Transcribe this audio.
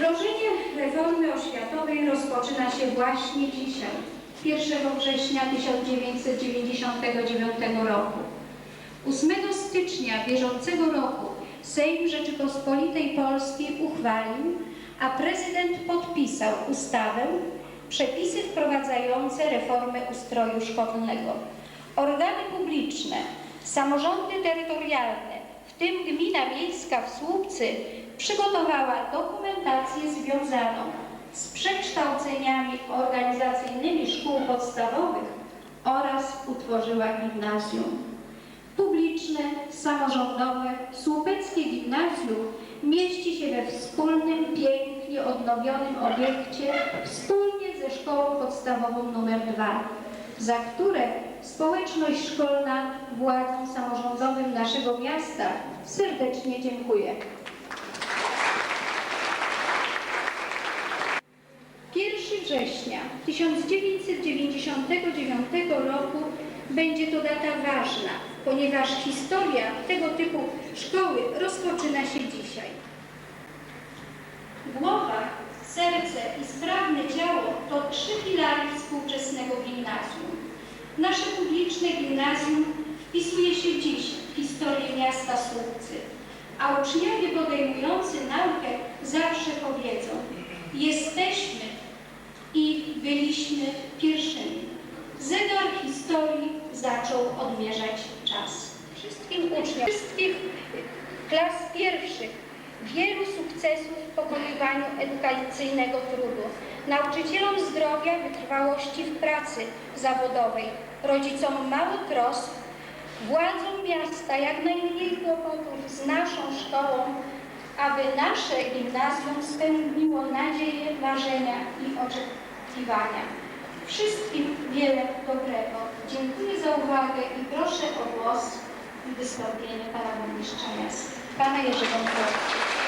Wdrożenie reformy oświatowej rozpoczyna się właśnie dzisiaj, 1 września 1999 roku. 8 stycznia bieżącego roku Sejm Rzeczypospolitej Polskiej uchwalił, a prezydent podpisał ustawę Przepisy wprowadzające reformę ustroju szkolnego. Organy publiczne, samorządy terytorialne, tym gmina miejska w Słupcy, przygotowała dokumentację związaną z przekształceniami organizacyjnymi szkół podstawowych oraz utworzyła gimnazjum. Publiczne, samorządowe, słupeckie gimnazjum mieści się we wspólnym, pięknie odnowionym obiekcie wspólnie ze szkołą podstawową nr 2, za które społeczność szkolna władzom samorządowym naszego miasta serdecznie dziękuję. 1 września 1999 roku będzie to data ważna, ponieważ historia tego typu szkoły rozpoczyna się dzisiaj. Głowa, serce i sprawne ciało to trzy filary współczesnego gimnazjum. Nasze publiczne gimnazjum wpisuje się dziś w historię miasta Słupcy, a uczniowie podejmujący naukę zawsze powiedzą jesteśmy i byliśmy pierwszymi. Zegar historii zaczął odmierzać czas. Wszystkim uczniom, wszystkich klas pierwszych wielu sukcesów w pokonywaniu edukacyjnego trudu, nauczycielom zdrowia, wytrwałości w pracy zawodowej, rodzicom mało trosk, władzom miasta jak najmniej kłopotów z naszą szkołą, aby nasze gimnazjum spełniło nadzieje, marzenia i oczekiwania. Wszystkim wiele dobrego. Dziękuję za uwagę i proszę o głos i wystąpienie pana burmistrza miasta, pana Jerzego Mikołajczyka.